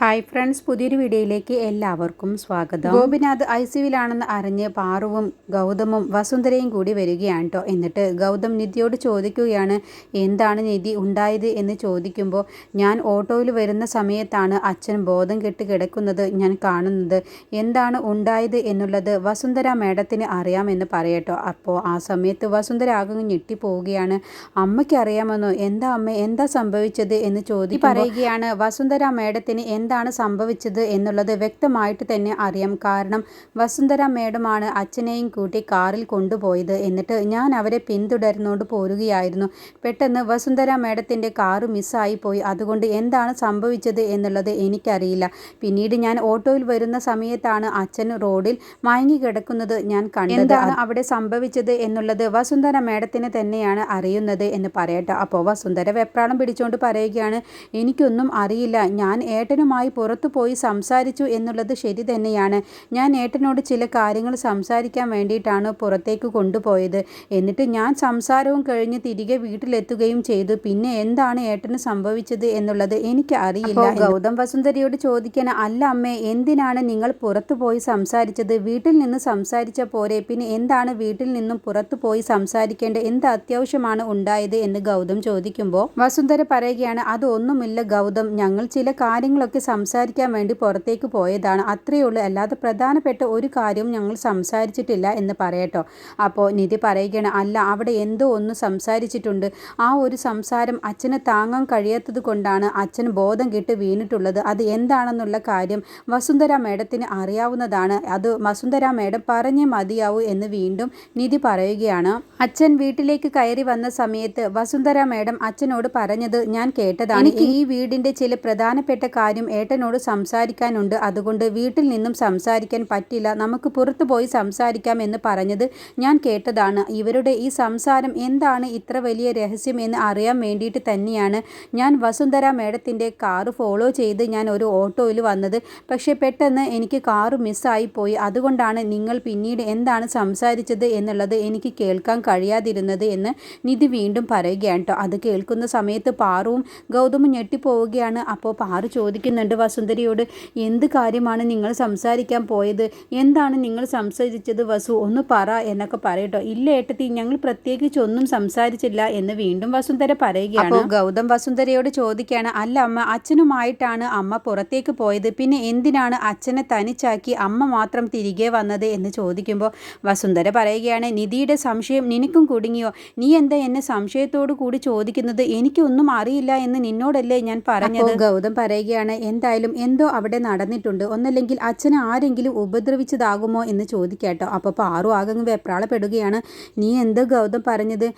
Hi friends പുതിയൊരു വീഡിയോയിലേക്ക് എല്ലാവർക്കും സ്വാഗതം. ഗോപിനാഥ് ഐ സിയുലാണെന്ന് അറിഞ്ഞ് പാറുവും ഗൗതമും വസുന്ധരയും കൂടി വരികയാണ് കേട്ടോ എന്നിട്ട് ഗൗതം നിധിയോട് ചോദിക്കുകയാണ് എന്താണ് നിധി ഉണ്ടായത്? എന്ന് ചോദിക്കുമ്പോൾ ഞാൻ ഓട്ടോയിൽ വരുന്ന സമയത്താണ് അച്ഛൻ ബോധം കെട്ട് കിടക്കുന്നത് ഞാൻ കാണുന്നത്. എന്താണ് ഉണ്ടായത് എന്നുള്ളത് വസുന്ധര മേഡത്തിന് അറിയാമെന്ന് പറയട്ടോ അപ്പോൾ ആ സമയത്ത് വസുന്ധര ആകെ ഞെട്ടിപ്പോവുകയാണ് അമ്മയ്ക്ക് അറിയാമെന്നോ എന്താ അമ്മ? എന്താ സംഭവിച്ചത്? എന്ന് ചോദി പറയുകയാണ് വസുന്ധര മേഡത്തിന് എന്താണ് സംഭവിച്ചത് എന്നുള്ളത് വ്യക്തമായിട്ട് തന്നെ അറിയാം. കാരണം വസുന്ധര മേഡമാണ് അച്ഛനെയും കൂട്ടി കാറിൽ കൊണ്ടുപോയത്. എന്നിട്ട് ഞാൻ അവരെ പിന്തുടർന്നുകൊണ്ട് പോരുകയായിരുന്നു. പെട്ടെന്ന് വസുന്ധര മേഡത്തിന്റെ കാറ് മിസ്സായി പോയി. അതുകൊണ്ട് എന്താണ് സംഭവിച്ചത് എന്നുള്ളത് എനിക്കറിയില്ല. പിന്നീട് ഞാൻ ഓട്ടോയിൽ വരുന്ന സമയത്താണ് അച്ഛൻ റോഡിൽ മയങ്ങി കിടക്കുന്നത് ഞാൻ കണ്ടത്. എന്താണ് അവിടെ സംഭവിച്ചത് എന്നുള്ളത് വസുന്ധര മേഡത്തിന് തന്നെയാണ് അറിയുന്നത് എന്ന് പറയട്ടെ. അപ്പോൾ വസുന്ധര വെപ്രാളം പിടിച്ചുകൊണ്ട് പറയുകയാണ് എനിക്കൊന്നും അറിയില്ല. ഞാൻ ഏട്ടനുമായി പുറത്തു പോയി സംസാരിച്ചു എന്നുള്ളത് ശരി തന്നെയാണ്. ഞാൻ ഏട്ടനോട് ചില കാര്യങ്ങൾ സംസാരിക്കാൻ വേണ്ടിയിട്ടാണ് പുറത്തേക്ക് കൊണ്ടുപോയത്. എന്നിട്ട് ഞാൻ സംസാരവും കഴിഞ്ഞ് തിരികെ വീട്ടിലെത്തുകയും ചെയ്തു. പിന്നെ എന്താണ് ഏട്ടന് സംഭവിച്ചത് എന്നുള്ളത് എനിക്ക് അറിയില്ല ഗൗതം വസുന്ധരയോട് ചോദിക്കാൻ അല്ല അമ്മേ എന്തിനാണ് നിങ്ങൾ പുറത്തു പോയി സംസാരിച്ചത്? വീട്ടിൽ നിന്ന് സംസാരിച്ച പോരെ പിന്നെ എന്താണ് വീട്ടിൽ നിന്നും പുറത്തു പോയി സംസാരിക്കേണ്ട എന്ത് അത്യാവശ്യമാണ് ഉണ്ടായത്? എന്ന് ഗൗതം ചോദിക്കുമ്പോൾ വസുന്ധര പറയുകയാണ് അതൊന്നുമില്ല ഗൗതം. ഞങ്ങൾ ചില കാര്യങ്ങളൊക്കെ സംസാരിക്കാൻ വേണ്ടി പുറത്തേക്ക് പോയതാണ്. അത്രയേ ഉള്ളൂ. അല്ലാതെ പ്രധാനപ്പെട്ട ഒരു കാര്യവും ഞങ്ങൾ സംസാരിച്ചിട്ടില്ല എന്ന് പറയട്ടോ. അപ്പോൾ നിധി പറയുകയാണ് അല്ല അവിടെ എന്തോ ഒന്ന് സംസാരിച്ചിട്ടുണ്ട്. ആ ഒരു സംസാരം അച്ഛന് താങ്ങാൻ കഴിയാത്തത് കൊണ്ടാണ് അച്ഛൻ ബോധം കെട്ട് വീണിട്ടുള്ളത്. അത് എന്താണെന്നുള്ള കാര്യം വസുന്ധര മേഡത്തിന് അറിയാവുന്നതാണ്. അത് വസുന്ധര മേഡം പറഞ്ഞേ മതിയാവൂ എന്ന് വീണ്ടും നിധി പറയുകയാണ്. അച്ഛൻ വീട്ടിലേക്ക് കയറി വന്ന സമയത്ത് വസുന്ധര മേഡം അച്ഛനോട് പറഞ്ഞത് ഞാൻ കേട്ടതാണ്. ഈ വീടിന്റെ ചില പ്രധാനപ്പെട്ട കാര്യം ഏട്ടനോട് സംസാരിക്കാനുണ്ട്. അതുകൊണ്ട് വീട്ടിൽ നിന്നും സംസാരിക്കാൻ പറ്റില്ല. നമുക്ക് പുറത്തു പോയി സംസാരിക്കാം എന്ന് പറഞ്ഞത് ഞാൻ കേട്ടതാണ്. ഇവരുടെ ഈ സംസാരം എന്താണ് ഇത്ര വലിയ രഹസ്യം എന്ന് അറിയാൻ വേണ്ടിയിട്ട് തന്നെയാണ്. ഞാൻ വസുന്ധര മേഡത്തിന്റെ കാറ് ഫോളോ ചെയ്ത് ഞാൻ ഒരു ഓട്ടോയിൽ വന്നത്. പക്ഷേ പെട്ടെന്ന് എനിക്ക് കാറ് മിസ്സായിപ്പോയി അതുകൊണ്ടാണ് നിങ്ങൾ പിന്നീട് എന്താണ് സംസാരിച്ചത് എന്നുള്ളത് എനിക്ക് കേൾക്കാൻ കഴിയാതിരുന്നത് എന്ന് നിധി വീണ്ടും പറയുകയാണ് കേട്ടോ. അത് കേൾക്കുന്ന സമയത്ത് പാറുവും ഗൗതമും ഞെട്ടിപ്പോവുകയാണ്. അപ്പോൾ പാറു ചോദിക്കുന്നുണ്ട് വസുന്ധരയോട് എന്ത് കാര്യമാണ് നിങ്ങൾ സംസാരിക്കാൻ പോയത്? എന്താണ് നിങ്ങൾ സംസാരിച്ചത് വസു? ഒന്ന് പറ എന്നൊക്കെ പറയട്ടോ. ഇല്ല ഏട്ടത്തി ഞങ്ങൾ പ്രത്യേകിച്ച് ഒന്നും സംസാരിച്ചില്ല എന്ന് വീണ്ടും വസുന്ധര പറയുകയാണ്. അപ്പോൾ ഗൗതം വസുന്ധരയോട് ചോദിക്കുകയാണ് അല്ല അമ്മ അച്ഛനുമായിട്ടാണ് അമ്മ പുറത്തേക്ക് പോയത്? പിന്നെ എന്തിനാണ് അച്ഛനെ തനിച്ചാക്കി അമ്മ മാത്രം തിരികെ വന്നത്? എന്ന് ചോദിക്കുമ്പോൾ വസുന്ധര പറയുകയാണ് നിധിയുടെ സംശയം നിനക്കും കുടുങ്ങിയോ? നീ എന്താ എന്നെ സംശയത്തോടു കൂടി ചോദിക്കുന്നത്? എനിക്കൊന്നും അറിയില്ല എന്ന് നിന്നോടല്ലേ ഞാൻ പറഞ്ഞത്? ഗൗതം പറയുകയാണ് എന്തായാലും എന്തോ അവിടെ നടന്നിട്ടുണ്ട്. ഒന്നല്ലെങ്കിൽ അച്ഛനെ ആരെങ്കിലും ഉപദ്രവിച്ചതാകുമോ എന്ന് ചോദിക്കാട്ടോ. അപ്പോൾ പാറു ആകങ്ങ് വെപ്രാളപ്പെടുകയാണ്. നീ എന്ത് ഗൗതം പറഞ്ഞത്?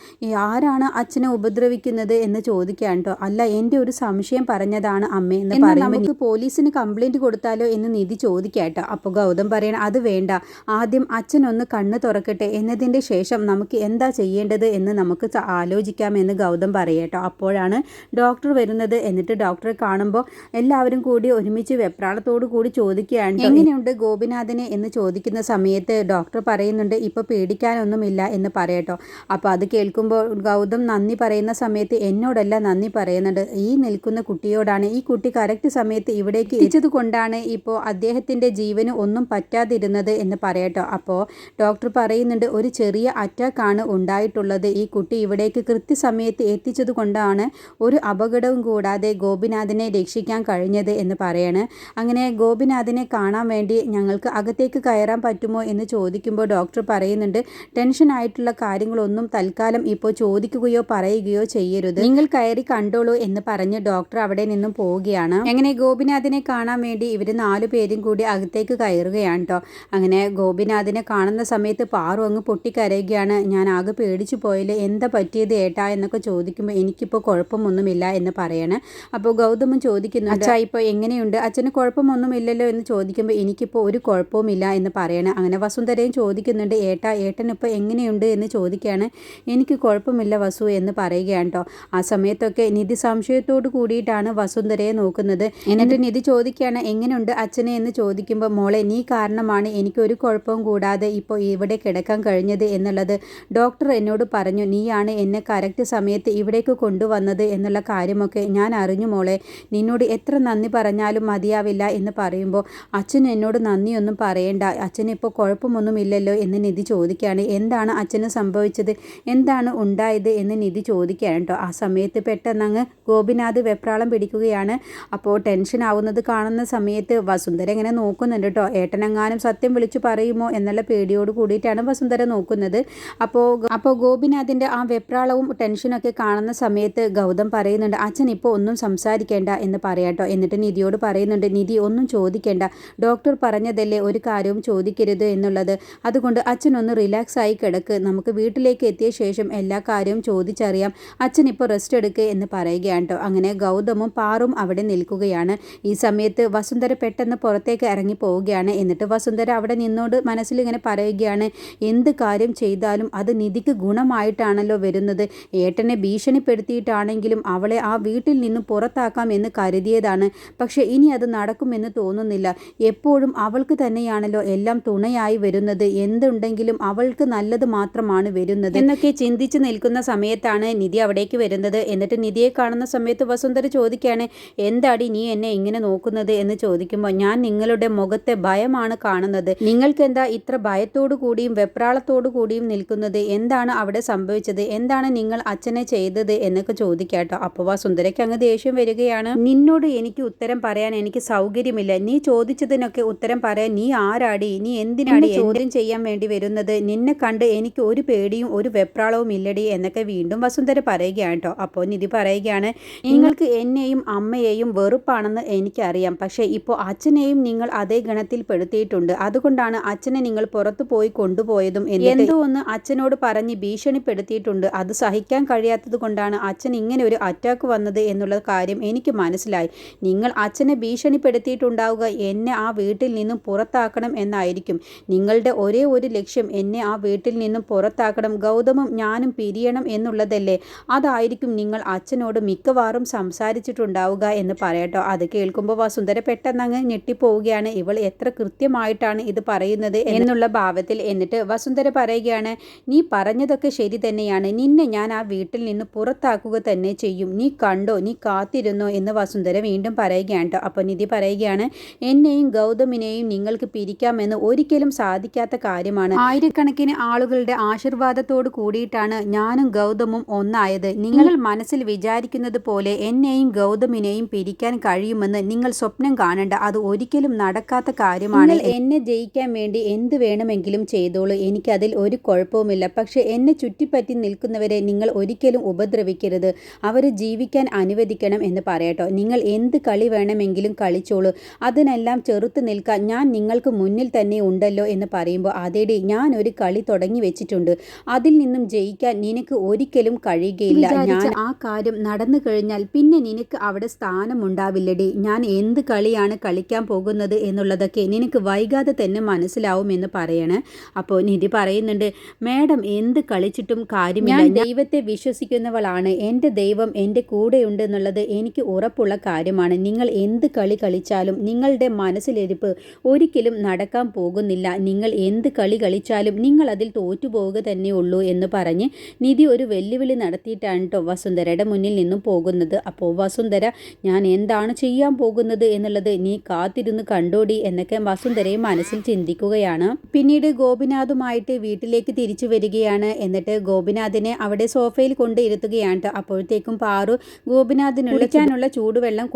ആരാണ് അച്ഛനെ ഉപദ്രവിക്കുന്നത്? എന്ന് ചോദിക്കാൻ കേട്ടോ അല്ല എന്റെ ഒരു സംശയം പറഞ്ഞതാണ് അമ്മ എന്ന് പറയുമ്പോൾ നമുക്ക് പോലീസിന് കംപ്ലൈന്റ് കൊടുത്താലോ എന്ന് നിധി ചോദിക്കാട്ടോ. അപ്പോൾ ഗൗതം പറയണം അത് വേണ്ട. ആദ്യം അച്ഛനൊന്ന് കണ്ണ് തുറക്കട്ടെ. എന്നതിന്റെ ശേഷം നമുക്ക് എന്താ ചെയ്യേണ്ടത് എന്ന് നമുക്ക് ആലോചിക്കാമെന്ന് ഗൗതം പറയട്ടോ. അപ്പോഴാണ് ഡോക്ടർ വരുന്നത്. എന്നിട്ട് ഡോക്ടറെ കാണുമ്പോൾ എല്ലാവരും കൂടി ഒരുമിച്ച് വെപ്രാളത്തോടു കൂടി ചോദിക്കുകയാണ് എങ്ങനെയുണ്ട് ഗോപിനാഥനെ എന്ന് ചോദിക്കുന്ന സമയത്ത് ഡോക്ടർ പറയുന്നുണ്ട് ഇപ്പോൾ പേടിക്കാനൊന്നുമില്ല എന്ന് പറയട്ടോ. അപ്പോൾ അത് കേൾക്കുമ്പോൾ ഗൗതം നന്ദി പറയുന്ന സമയത്ത് എന്നോടല്ല നന്ദി പറയുന്നുണ്ട്. ഈ നിൽക്കുന്ന കുട്ടിയോടാണ്. ഈ കുട്ടി കറക്റ്റ് സമയത്ത് ഇവിടേക്ക് എത്തിച്ചത് കൊണ്ടാണ് ഇപ്പോൾ അദ്ദേഹത്തിന്റെ ജീവന് ഒന്നും പറ്റാതിരുന്നത് എന്ന് പറയട്ടോ. അപ്പോൾ ഡോക്ടർ പറയുന്നുണ്ട് ഒരു ചെറിയ അറ്റാക്കാണ് ഉണ്ടായിട്ടുള്ളത്. ഈ കുട്ടി ഇവിടേക്ക് കൃത്യസമയത്ത് എത്തിച്ചത് കൊണ്ടാണ് ഒരു അപകടവും കൂടാതെ ഗോപിനാഥിനെ രക്ഷിക്കാൻ കഴിഞ്ഞത്. എന്ന് പറയാണ്. അങ്ങനെ ഗോപിനാഥിനെ കാണാൻ വേണ്ടി ഞങ്ങൾക്ക് അകത്തേക്ക് കയറാൻ പറ്റുമോ എന്ന് ചോദിക്കുമ്പോൾ ഡോക്ടർ പറയുന്നുണ്ട് ടെൻഷൻ ആയിട്ടുള്ള കാര്യങ്ങളൊന്നും തൽക്കാലം ഇപ്പോൾ ചോദിക്കുകയോ പറയുകയോ ചെയ്യരുത്. നിങ്ങൾ കയറി കണ്ടോളൂ എന്ന് പറഞ്ഞ് ഡോക്ടർ അവിടെ നിന്നും പോവുകയാണ്. അങ്ങനെ ഗോപിനാഥിനെ കാണാൻ വേണ്ടി ഇവർ നാലു പേരും കൂടി അകത്തേക്ക് കയറുകയാണ് കേട്ടോ അങ്ങനെ ഗോപിനാഥിനെ കാണുന്ന സമയത്ത് പാറു അങ്ങ് പൊട്ടിക്കരയുകയാണ്. ഞാൻ ആകെ പേടിച്ചു പോയില്ലേ എന്താ പറ്റിയത് ഏട്ടാ? എന്നൊക്കെ ചോദിക്കുമ്പോൾ എനിക്കിപ്പോൾ കുഴപ്പമൊന്നുമില്ല എന്ന് പറയാണ്. അപ്പോൾ ഗൗതമൻ ചോദിക്കുന്നു അച്ഛാ ഇപ്പോൾ എങ്ങനെയുണ്ട്? അച്ഛന് കുഴപ്പമൊന്നുമില്ലല്ലോ എന്ന് ചോദിക്കുമ്പോൾ എനിക്കിപ്പോൾ ഒരു കുഴപ്പവുമില്ല എന്ന് പറയണം. അങ്ങനെ വസുന്ധരയും ചോദിക്കുന്നുണ്ട് ഏട്ടാ ഏട്ടനിപ്പോൾ എങ്ങനെയുണ്ട്? എന്ന് ചോദിക്കുകയാണ് എനിക്ക് കുഴപ്പമില്ല വസു എന്ന് പറയുകയാണ് കേട്ടോ ആ സമയത്തൊക്കെ നിധി സംശയത്തോട് കൂടിയിട്ടാണ് വസുന്ധരയെ നോക്കുന്നത്. എന്നിട്ട് നിധി ചോദിക്കുകയാണ് എങ്ങനെയുണ്ട് അച്ഛനെ? എന്ന് ചോദിക്കുമ്പോൾ മോളെ നീ കാരണമാണ്. എനിക്കൊരു കുഴപ്പവും കൂടാതെ ഇപ്പോൾ ഇവിടെ കിടക്കാൻ കഴിഞ്ഞത് എന്നുള്ളത് ഡോക്ടർ എന്നോട് പറഞ്ഞു. നീയാണ് എന്നെ കറക്റ്റ് സമയത്ത് ഇവിടേക്ക് കൊണ്ടുവന്നത് എന്നുള്ള കാര്യമൊക്കെ ഞാൻ അറിഞ്ഞു മോളെ. നിന്നോട് എത്ര നന്ദി പറഞ്ഞാലും മതിയാവില്ല എന്ന് പറയുമ്പോൾ അച്ഛൻ എന്നോട് നന്ദിയൊന്നും പറയേണ്ട. അച്ഛന് ഇപ്പോൾ കുഴപ്പമൊന്നുമില്ലല്ലോ എന്ന് നിധി ചോദിക്കുകയാണ്. എന്താണ് അച്ഛന് സംഭവിച്ചത്? എന്താണ് ഉണ്ടായത്? എന്ന് നിധി ചോദിക്കുകയാണ് കേട്ടോ. ആ സമയത്ത് പെട്ടെന്ന് അങ്ങ് ഗോപിനാഥ് വെപ്രാളം പിടിക്കുകയാണ്. അപ്പോൾ ടെൻഷൻ ആവുന്നത് കാണുന്ന സമയത്ത് വസുന്ധര ഇങ്ങനെ നോക്കുന്നുണ്ട് കേട്ടോ. ഏട്ടനെങ്ങാനും സത്യം വിളിച്ചു പറയുമോ? എന്നുള്ള പേടിയോട് കൂടിയിട്ടാണ് വസുന്ധര നോക്കുന്നത്. അപ്പോൾ അപ്പോൾ ഗോപിനാഥിന്റെ ആ വെപ്രാളവും ടെൻഷനൊക്കെ കാണുന്ന സമയത്ത് ഗൗതം പറയുന്നുണ്ട് അച്ഛൻ ഇപ്പോൾ ഒന്നും സംസാരിക്കേണ്ട എന്ന് പറയാട്ടോ എന്നിട്ട് നിധിയോട് പറയുന്നുണ്ട് നിധി ഒന്നും ചോദിക്കേണ്ട. ഡോക്ടർ പറഞ്ഞതല്ലേ ഒരു കാര്യവും ചോദിക്കരുത് എന്നുള്ളത്. അതുകൊണ്ട് അച്ഛനൊന്ന് റിലാക്സ് ആയി കിടക്ക്. നമുക്ക് വീട്ടിലേക്ക് എത്തിയ ശേഷം എല്ലാ കാര്യവും ചോദിച്ചറിയാം. അച്ഛൻ ഇപ്പോൾ റെസ്റ്റ് എടുക്കുക എന്ന് പറയുകയാണ് കേട്ടോ അങ്ങനെ ഗൗതമും പാറും അവിടെ നിൽക്കുകയാണ്. ഈ സമയത്ത് വസുന്ധര പെട്ടെന്ന് പുറത്തേക്ക് ഇറങ്ങി പോവുകയാണ്. എന്നിട്ട് വസുന്ധര അവിടെ നിന്നോട് മനസ്സിൽ ഇങ്ങനെ പറയുകയാണ് എന്ത് കാര്യം ചെയ്താലും അത് നിധിക്ക് ഗുണമായിട്ടാണല്ലോ വരുന്നത്. ഏട്ടനെ ഭീഷണിപ്പെടുത്തിയിട്ടാണെങ്കിലും അവളെ ആ വീട്ടിൽ നിന്നും പുറത്താക്കാം എന്ന് കരുതിയതാണ്. പക്ഷേ ഇനി അത് നടക്കുമെന്ന് തോന്നുന്നില്ല. എപ്പോഴും അവൾക്ക് തന്നെയാണല്ലോ എല്ലാം തുണയായി വരുന്നത്. എന്തുണ്ടെങ്കിലും അവൾക്ക് നല്ലത് മാത്രമാണ് വരുന്നത്. എന്നൊക്കെ ചിന്തിച്ച് നിൽക്കുന്ന സമയത്താണ് നിധി അവിടേക്ക് വരുന്നത്. എന്നിട്ട് നിധിയെ കാണുന്ന സമയത്ത് വസുന്ധര ചോദിക്കുകയാണ് എന്താടി നീ എന്നെ ഇങ്ങനെ നോക്കുന്നത്? എന്ന് ചോദിക്കുമ്പോൾ ഞാൻ നിങ്ങളുടെ മുഖത്തെ ഭയമാണ് കാണുന്നത്. നിങ്ങൾക്ക് എന്താ ഇത്ര ഭയത്തോടു കൂടിയും വെപ്രാളത്തോടു കൂടിയും നിൽക്കുന്നത്? എന്താണ് അവിടെ സംഭവിച്ചത്? എന്താണ് നിങ്ങൾ അച്ഛനെ ചെയ്തത്? എന്നൊക്കെ ചോദിക്കാട്ടോ. അപ്പോൾ വസുന്ധരയ്ക്ക് അങ്ങ് ദേഷ്യം വരികയാണ്. നിന്നോട് എനിക്ക് ഉത്തരം പറയാൻ എനിക്ക് സൗകര്യമില്ല. നീ ചോദിച്ചതിനൊക്കെ ഉത്തരം പറയാൻ നീ ആരാടി? നീ എന്തിനാടി ചോദ്യം ചെയ്യാൻ വേണ്ടി വരുന്നത്? നിന്നെ കണ്ട് എനിക്ക് ഒരു പേടിയും ഒരു വെപ്രാളവും ഇല്ലടി എന്നൊക്കെ വീണ്ടും വസുന്ധര പറയുകയാണ് കേട്ടോ. അപ്പോൾ നിധി പറയുകയാണ് നിങ്ങൾക്ക് എന്നെയും അമ്മയെയും വെറുപ്പാണെന്ന് എനിക്കറിയാം. പക്ഷേ ഇപ്പോൾ അച്ഛനെയും നിങ്ങൾ അതേ ഗണത്തിൽ പെടുത്തിയിട്ടുണ്ട്. അതുകൊണ്ടാണ് അച്ഛനെ നിങ്ങൾ പുറത്തു പോയി കൊണ്ടുപോയതും എന്തോ ഒന്ന് അച്ഛനോട് പറഞ്ഞ് ഭീഷണിപ്പെടുത്തിയിട്ടുണ്ട്. അത് സഹിക്കാൻ കഴിയാത്തത് കൊണ്ടാണ് അച്ഛൻ ഇങ്ങനെ ഒരു അറ്റാക്ക് വന്നത് എന്നുള്ള കാര്യം എനിക്ക് മനസ്സിലായി. നിങ്ങൾ അച്ഛനെ ഭീഷണിപ്പെടുത്തിയിട്ടുണ്ടാവുക. എന്നെ ആ വീട്ടിൽ നിന്നും പുറത്താക്കണം എന്നായിരിക്കും. നിങ്ങളുടെ ഒരേ ഒരു ലക്ഷ്യം എന്നെ ആ വീട്ടിൽ നിന്നും പുറത്താക്കണം. ഗൗതമം ഞാനും പിരിയണം എന്നുള്ളതല്ലേ? അതായിരിക്കും നിങ്ങൾ അച്ഛനോട് മിക്കവാറും സംസാരിച്ചിട്ടുണ്ടാവുക എന്ന് പറയട്ടോ. അത് കേൾക്കുമ്പോൾ വസുന്ധര പെട്ടെന്ന് അങ്ങ് ഞെട്ടിപ്പോവുകയാണ്. ഇവൾ എത്ര കൃത്യമായിട്ടാണ് ഇത് പറയുന്നത് എന്നുള്ള ഭാവത്തിൽ എന്നിട്ട് വസുന്ധര പറയുകയാണ് നീ പറഞ്ഞതൊക്കെ ശരി തന്നെയാണ്. നിന്നെ ഞാൻ ആ വീട്ടിൽ നിന്ന് പുറത്താക്കുക തന്നെ ചെയ്യും. നീ കണ്ടോ? നീ കാത്തിരുന്നോ? എന്ന് വസുന്ധര വീണ്ടും പറയുകയാണ് കേട്ടോ അപ്പോൾ നിധി പറയുകയാണ് എന്നെയും ഗൗതമിനെയും നിങ്ങൾക്ക് പിരിക്കാമെന്ന് ഒരിക്കലും സാധിക്കാത്ത കാര്യമാണ്. ആയിരക്കണക്കിന് ആളുകളുടെ ആശീർവാദത്തോട് കൂടിയിട്ടാണ് ഞാനും ഗൗതമും ഒന്നായത്. നിങ്ങൾ മനസ്സിൽ വിചാരിക്കുന്നത് പോലെ എന്നെയും ഗൗതമിനെയും പിരിക്കാൻ കഴിയുമെന്ന് നിങ്ങൾ സ്വപ്നം കാണണ്ട. അത് ഒരിക്കലും നടക്കാത്ത കാര്യമാണ്. എന്നെ ജയിക്കാൻ വേണ്ടി എന്ത് വേണമെങ്കിലും ചെയ്തോളൂ. എനിക്കതിൽ ഒരു കുഴപ്പവുമില്ല. പക്ഷെ എന്നെ ചുറ്റിപ്പറ്റി നിൽക്കുന്നവരെ നിങ്ങൾ ഒരിക്കലും ഉപദ്രവിക്കരുത്. അവരെ ജീവിക്കാൻ അനുവദിക്കണം എന്ന് പറയട്ടോ നിങ്ങൾ എന്ത് കളി വേണമെങ്കിലും കളിച്ചോളൂ. അതിനെല്ലാം ചെറുത്ത് നിൽക്കാൻ ഞാൻ നിങ്ങൾക്ക് മുന്നിൽ തന്നെ ഉണ്ടല്ലോ എന്ന് പറയുമ്പോൾ അതേടി ഞാൻ ഒരു കളി തുടങ്ങി വെച്ചിട്ടുണ്ട്. അതിൽ നിന്നും ജയിക്കാൻ നിനക്ക് ഒരിക്കലും കഴിയുകയില്ല. ഞാൻ ആ കാര്യം നടന്നു കഴിഞ്ഞാൽ പിന്നെ നിനക്ക് അവിടെ സ്ഥാനമുണ്ടാവില്ലടി. ഞാൻ എന്ത് കളിയാണ് കളിക്കാൻ പോകുന്നത് എന്നുള്ളതൊക്കെ നിനക്ക് വൈകാതെ തന്നെ മനസ്സിലാവും എന്ന് പറയണേ. അപ്പോൾ നിധി പറയുന്നുണ്ട് മാഡം എന്ത് കളിച്ചിട്ടും കാര്യമില്ല. ദൈവത്തെ വിശ്വസിക്കുന്നവളാണ്. എന്റെ ദൈവം എന്റെ കൂടെയുണ്ട് എന്നുള്ളത് എനിക്ക് ഉറപ്പുള്ള കാര്യമാണ്. നിങ്ങൾ എന്ത് കളി കളിച്ചാലും നിങ്ങളുടെ മനസ്സിലിരിപ്പ് ഒരിക്കലും നടക്കാൻ പോകുന്നില്ല. നിങ്ങൾ എന്ത് കളി കളിച്ചാലും നിങ്ങൾ അതിൽ തോറ്റുപോവുക തന്നെ ഉള്ളൂ എന്ന് പറഞ്ഞ് നിധി ഒരു വെല്ലുവിളി നടത്തിയിട്ടാണ് കേട്ടോ വസുന്ധരയുടെ മുന്നിൽ നിന്നും പോകുന്നത്. അപ്പോൾ വസുന്ധര ഞാൻ എന്താണ് ചെയ്യാൻ പോകുന്നത് എന്നുള്ളത് നീ കാത്തിരുന്ന് കണ്ടോടി എന്നൊക്കെ വസുന്ധരയും മനസ്സിൽ ചിന്തിക്കുകയാണ്. പിന്നീട് ഗോപിനാഥുമായിട്ട് വീട്ടിലേക്ക് തിരിച്ചു വരികയാണ്. എന്നിട്ട് ഗോപിനാഥിനെ അവിടെ സോഫയിൽ കൊണ്ടിരുത്തുകയാണ് അപ്പോഴത്തേക്കും പാറു ഗോപിനാഥിന് കുളിക്കാനുള്ള ചൂടുവെള്ളം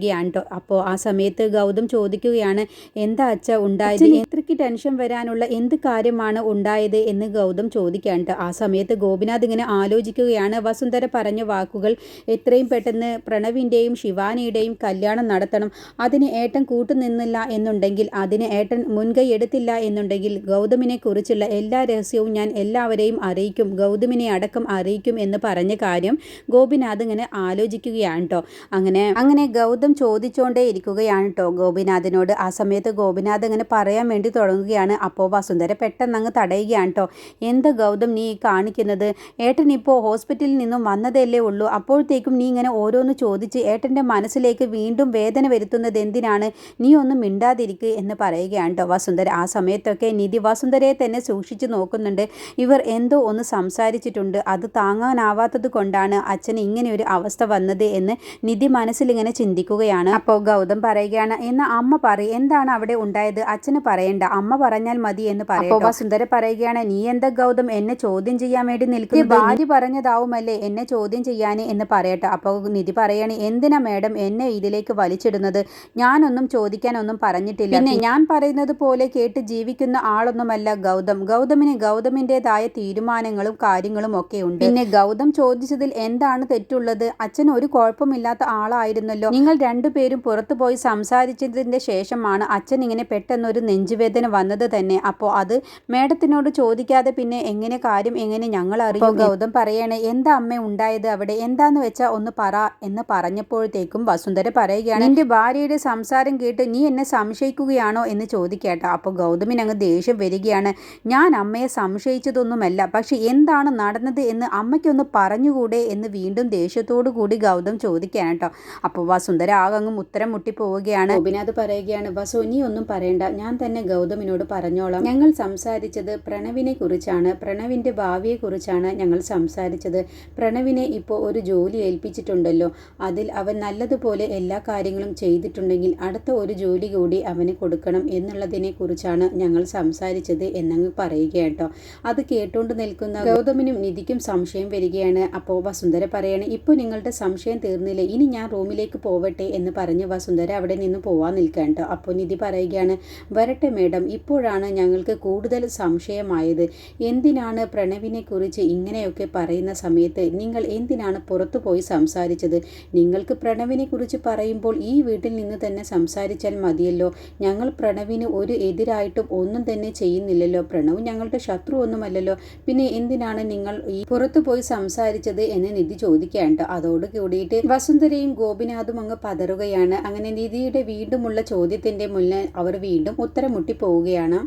കൊണ്ടുവരികയാണ് കേട്ടോ അപ്പോൾ ആ സമയത്ത് ഗൗതം ചോദിക്കുകയാണ് എന്താ അച്ഛ ഉണ്ടായത്? എത്രയ്ക്ക് ടെൻഷൻ വരാനുള്ള എന്ത് കാര്യമാണ് ഉണ്ടായത്? എന്ന് ഗൗതം ചോദിക്കുകയാണ് കേട്ടോ ആ സമയത്ത് ഗോപിനാഥ് ഇങ്ങനെ ആലോചിക്കുകയാണ്. വസുന്ധര പറഞ്ഞ വാക്കുകൾ എത്രയും പെട്ടെന്ന് പ്രണവിന്റെയും ശിവാനിയുടെയും കല്യാണം നടത്തണം. അതിന് ഏട്ടൻ കൂട്ടുനിന്നില്ല എന്നുണ്ടെങ്കിൽ അതിന് ഏട്ടൻ മുൻകൈ എടുത്തില്ല എന്നുണ്ടെങ്കിൽ ഗൗതമിനെ കുറിച്ചുള്ള എല്ലാ രഹസ്യവും ഞാൻ എല്ലാവരെയും അറിയിക്കും. ഗൗതമിനെ അടക്കം അറിയിക്കും എന്ന് പറഞ്ഞ കാര്യം ഗോപിനാഥ് ഇങ്ങനെ ആലോചിക്കുകയാണ് കേട്ടോ അങ്ങനെ അങ്ങനെ ഗൗതം ചോദിച്ചുകൊണ്ടേ ഇരിക്കുകയാണ് കേട്ടോ ഗോപിനാഥിനോട് ആ സമയത്ത് ഗോപിനാഥ് ഇങ്ങനെ പറയാൻ വേണ്ടി തുടങ്ങുകയാണ്. അപ്പോൾ വസുന്ധര പെട്ടെന്ന് അങ്ങ് തടയുകയാണ് കേട്ടോ എന്ത് ഗൗതം നീ കാണിക്കുന്നത്? ഏട്ടൻ ഇപ്പോൾ ഹോസ്പിറ്റലിൽ നിന്നും വന്നതല്ലേ ഉള്ളൂ. അപ്പോഴത്തേക്കും നീ ഇങ്ങനെ ഓരോന്ന് ചോദിച്ച് ഏട്ടന്റെ മനസ്സിലേക്ക് വീണ്ടും വേദന വരുത്തുന്നത് എന്തിനാണ്? നീ ഒന്നും മിണ്ടാതിരിക്കുക എന്ന് പറയുകയാണ് കേട്ടോ വസുന്ധര. ആ സമയത്തൊക്കെ നിധി വസുന്ധരയെ തന്നെ സൂക്ഷിച്ചു നോക്കുന്നുണ്ട്. ഇവർ എന്തോ ഒന്ന് സംസാരിച്ചിട്ടുണ്ട്. അത് താങ്ങാനാവാത്തത് കൊണ്ടാണ് അച്ഛന് ഇങ്ങനെ ഒരു അവസ്ഥ വന്നത് എന്ന് നിധി മനസ്സിലിങ്ങനെ ചിന്തിക്കുക ചോദിക്കുകയാണ് അപ്പോൾ ഗൗതം പറയുകയാണ് എന്ന് അമ്മ പറ എന്താണ് അവിടെ ഉണ്ടായത്? അച്ഛന് പറയണ്ട. അമ്മ പറഞ്ഞാൽ മതി എന്ന് പറയും വസുന്ധര പറയുകയാണ് നീ എന്താ ഗൗതം എന്നെ ചോദ്യം ചെയ്യാൻ വേണ്ടി നിൽക്കുന്നു ഭാര്യ പറഞ്ഞതാവുമല്ലേ? എന്നെ ചോദ്യം ചെയ്യാൻ എന്ന് പറയട്ടെ. അപ്പോൾ നിധി പറയാണ് എന്തിനാ മേഡം എന്നെ ഇതിലേക്ക് വലിച്ചിടുന്നത്? ഞാനൊന്നും ചോദിക്കാനൊന്നും പറഞ്ഞിട്ടില്ല. പിന്നെ ഞാൻ പറയുന്നത് പോലെ കേട്ട് ജീവിക്കുന്ന ആളൊന്നുമല്ല ഗൗതം. ഗൗതമിന് ഗൗതമിന്റെതായ തീരുമാനങ്ങളും കാര്യങ്ങളും ഒക്കെ ഉണ്ട്. പിന്നെ ഗൗതം ചോദിച്ചതിൽ എന്താണ് തെറ്റുള്ളത്? അച്ഛൻ ഒരു കുഴപ്പമില്ലാത്ത ആളായിരുന്നല്ലോ. നിങ്ങൾ രണ്ടുപേരും പുറത്തു പോയി സംസാരിച്ചതിന്റെ ശേഷമാണ് അച്ഛൻ ഇങ്ങനെ പെട്ടെന്നൊരു നെഞ്ചുവേദന വന്നത് തന്നെ. അപ്പോൾ അത് മേഡത്തിനോട് ചോദിക്കാതെ പിന്നെ എങ്ങനെ കാര്യം എങ്ങനെ ഞങ്ങൾ അറിയും ഗൗതം പറയണേ എന്താ അമ്മ ഉണ്ടായത് അവിടെ? എന്താന്ന് വെച്ചാൽ ഒന്ന് പറ എന്ന് പറഞ്ഞപ്പോഴത്തേക്കും വസുന്ധര പറയുകയാണ് എന്റെ ഭാര്യയുടെ സംസാരം കേട്ട് നീ എന്നെ സംശയിക്കുകയാണോ? എന്ന് ചോദിക്കേട്ട. അപ്പോൾ ഗൗതമിന് അങ്ങ് ദേഷ്യം വരികയാണ് ഞാൻ അമ്മയെ സംശയിച്ചതൊന്നുമല്ല പക്ഷെ എന്താണ് നടന്നത് എന്ന് അമ്മയ്ക്കൊന്ന് പറഞ്ഞുകൂടെ? എന്ന് വീണ്ടും ദേഷ്യത്തോടു കൂടി ഗൗതം ചോദിക്കാനട്ടോ അപ്പോൾ വസുന്ധര ആകങ്ങും ഉത്തരം മുട്ടി പോവുകയാണ് ഗോപിനാഥ് പറയുകയാണ് വസു നീ ഒന്നും പറയണ്ട. ഞാൻ തന്നെ ഗൗതമിനോട് പറഞ്ഞോളാം. ഞങ്ങൾ സംസാരിച്ചത് പ്രണവിനെ കുറിച്ചാണ്. പ്രണവിന്റെ ഭാവിയെ കുറിച്ചാണ് ഞങ്ങൾ സംസാരിച്ചത്. പ്രണവിനെ ഇപ്പോൾ ഒരു ജോലി ഏൽപ്പിച്ചിട്ടുണ്ടല്ലോ. അതിൽ അവൻ നല്ലതുപോലെ എല്ലാ കാര്യങ്ങളും ചെയ്തിട്ടുണ്ടെങ്കിൽ അടുത്ത ഒരു ജോലി കൂടി അവന് കൊടുക്കണം എന്നുള്ളതിനെ കുറിച്ചാണ് ഞങ്ങൾ സംസാരിച്ചത് എന്നങ്ങ് പറയുക കേട്ടോ. അത് കേട്ടുകൊണ്ട് നിൽക്കുന്ന ഗൗതമിനും നിധിക്കും സംശയം വരികയാണ്. അപ്പോൾ വസുന്ധര പറയാണ് ഇപ്പോൾ നിങ്ങളുടെ സംശയം തീർന്നില്ലേ? ഇനി ഞാൻ റൂമിലേക്ക് പോവട്ടെ. എന്ന് പറഞ്ഞ് വസുന്ധര അവിടെ നിന്ന് പോവാൻ നിൽക്കാൻ കേട്ടോ. അപ്പോൾ നിധി പറയുകയാണ് വരട്ടെ മേഡം ഇപ്പോഴാണ് ഞങ്ങൾക്ക് കൂടുതൽ സംശയമായത്. എന്തിനാണ് പ്രണവിനെ കുറിച്ച് ഇങ്ങനെയൊക്കെ പറയുന്ന സമയത്ത് നിങ്ങൾ എന്തിനാണ് പുറത്തു പോയി സംസാരിച്ചത്? നിങ്ങൾക്ക് പ്രണവിനെ കുറിച്ച് പറയുമ്പോൾ ഈ വീട്ടിൽ നിന്ന് തന്നെ സംസാരിച്ചാൽ മതിയല്ലോ. ഞങ്ങൾ പ്രണവിന് ഒരു എതിരായിട്ടും ഒന്നും തന്നെ ചെയ്യുന്നില്ലല്ലോ. പ്രണവ് ഞങ്ങളുടെ ശത്രു ഒന്നുമല്ലല്ലോ പിന്നെ എന്തിനാണ് നിങ്ങൾ ഈ പുറത്തു പോയി സംസാരിച്ചത്? എന്ന് നിധി ചോദിക്കാണ്ട് അതോട് കൂടിയിട്ട് വസുന്ധരയും ഗോപിനാഥും അങ്ങ് പതറുകയാണ്. അങ്ങനെ നിധിയുടെ വീണ്ടുമുള്ള ചോദ്യത്തിന്റെ മുന്നിൽ അവർ വീണ്ടും ഉത്തരം മുട്ടി പോവുകയാണ്.